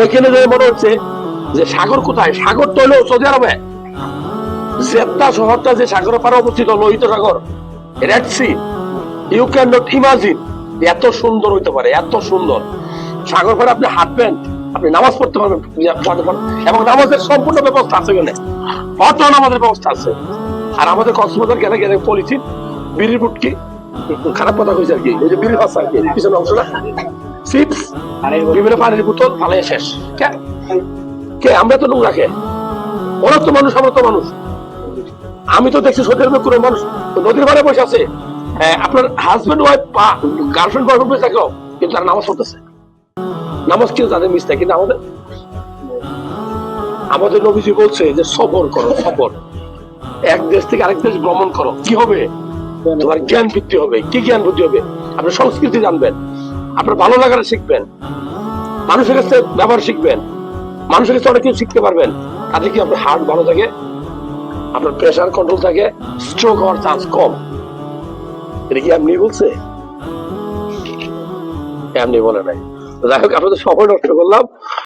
ওইখানে যে মনে হচ্ছে যে সাগর কোথায়? সাগর তো হলো সৌদি আরবে। জেদ্দা শহরটা যে সাগরের পারে অবস্থিত লোহিত সাগর। Red sea you can not imagine এত সুন্দর হইতে পারে, এত সুন্দর। সাগর পারে আপনি হাঁটবেন, আপনি নামাজ পড়তে পারবেন। এবং নামাজের সম্পূর্ণ ব্যবস্থা আছে এখানে অত নামাজের ব্যবস্থা আছে। আর আমাদের কক্সবাজার গেলে গেলে পলিথিন, বিড়ির বুটকি খারাপ কথা কইছে আর কি। ওই যে বিড়ির বাচ্চা আর কি পিছনে অংশটা চিপস বিভিন্ন পানির বোতল ফালাই শেষ। কে? আমরা তো নোংরা কে? ওরা তো মানুষ, আমরা তো মানুষ। আমি তো দেখছি সত্যি কোনো মানুষ নদীর পাড়ে বসে আছে। আপনার হাজবেন্ড ওয়াইফ গার্লফ্রেন্ড বয়ফ্রেন্ড বসে থাকলেও কিন্তু তারা নামাজ পড়তেছে। নামাজ কিন্তু তাদের মিস থাকে, কিন্তু আমাদের আমাদের নবীজি বলছে যে সফর করো সফর এক দেশ থেকে আরেক দেশ ভ্রমণ করো। কি হবে? তোমার জ্ঞান বৃদ্ধি হবে। কি জ্ঞান বৃদ্ধি হবে? আপনার সংস্কৃতি জানবেন। আপনার ভালো লাগাটা শিখবেন। মানুষের কাছে ব্যবহার শিখবেন। মানুষের কাছে অনেক কিছু শিখতে পারবেন। তাতে কি আপনার হার্ট ভালো থাকে? আপনার প্রেশার কন্ট্রোল থাকে? স্ট্রোক হওয়ার চান্স কম। এটা কি আপনি বলছে? এমনি বলে নাই। যাই হোক, আপনাদের সময় নষ্ট করলাম।